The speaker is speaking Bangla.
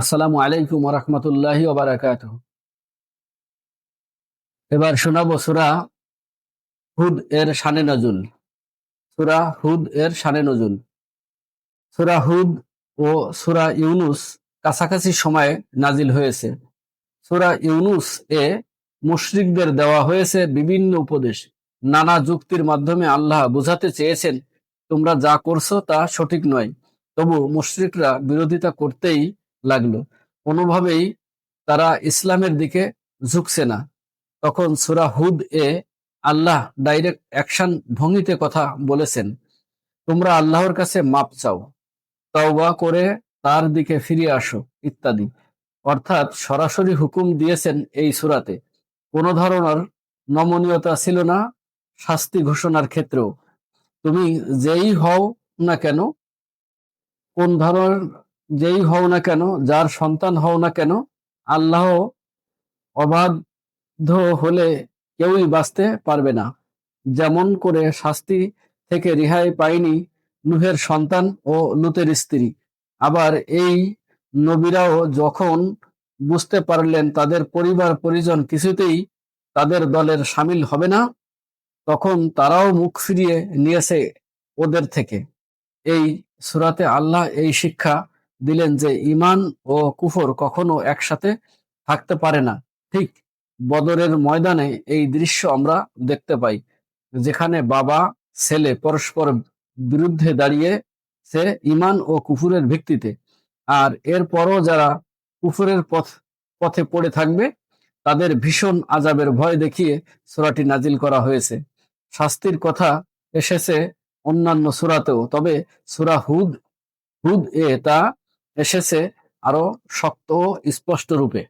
আসসালামু আলাইকুম রহমতুল্লাহি এবার শোনাবো সুরা হুদ এর শানে নজুল। সুরা হুদ এর শানে নজুল। সুরা হুদ ও সুরা ইউনুস কাছাকাছি সময়ে নাজিল হয়েছে। সুরা ইউনুস এ মুশরিকদের দেওয়া হয়েছে বিভিন্ন উপদেশ। নানা যুক্তির মাধ্যমে আল্লাহ বোঝাতে চেয়েছেন, তোমরা যা করছ তা সঠিক নয়। তবু মুশরিকরা বিরোধিতা করতেই লাগল। কোনোভাবেই তারা ইসলামের দিকে ঝুঁকছে না। তখন সুরা হুদ এ আল্লাহ ডাইরেক্ট অ্যাকশন ভঙ্গিতে কথা বলেছেন, তোমরা আল্লাহর কাছে মাপ চাও, তওবা করে তার দিকে ফিরে আসো, ইত্যাদি। অর্থাৎ সরাসরি হুকুম দিয়েছেন এই সুরাতে। কোনো ধরনের নমনীয়তা ছিল না, শাস্তি ঘোষণার ক্ষেত্রেও। তুমি যেই হও না কেন, কোন ধরনের যেই হও না কেন, যার সন্তান হও না কেন, আল্লাহ অবাধ্য হলে কেউই বাঁচতে পারবে না। যেমন করে শাস্তি থেকে রেহাই পায়নি নুহের সন্তান ও লুতের স্ত্রী। আবার এই নবীরাও যখন বুঝতে পারলেন তাদের পরিবার পরিজন কিছুতেই তাদের দলের সামিল হবে না, তখন তারাও মুখ ফিরিয়ে নিয়েছে ওদের থেকে। এই সুরাতে আল্লাহ এই শিক্ষা দিলেন যে ইমান ও কুফর কখনো একসাথে থাকতে পারে না। ঠিক বদরের ময়দানে এই দৃশ্য আমরা দেখতে পাই, যেখানে বাবা, ছেলে পরস্পর বিরুদ্ধে দাঁড়িয়ে সে ইমান ও কুফুরের ভিত্তিতে। আর এরপরও যারা কুফুরের পথ, পথে পড়ে থাকবে, তাদের ভীষণ আজাবের ভয় দেখিয়ে সূরাটি নাজিল করা হয়েছে। শাস্তির কথা এসেছে অন্যান্য সূরাতেও, তবে সূরা হুদ হুদ এ তা এসেছে আরও শক্ত স্পষ্ট রূপে।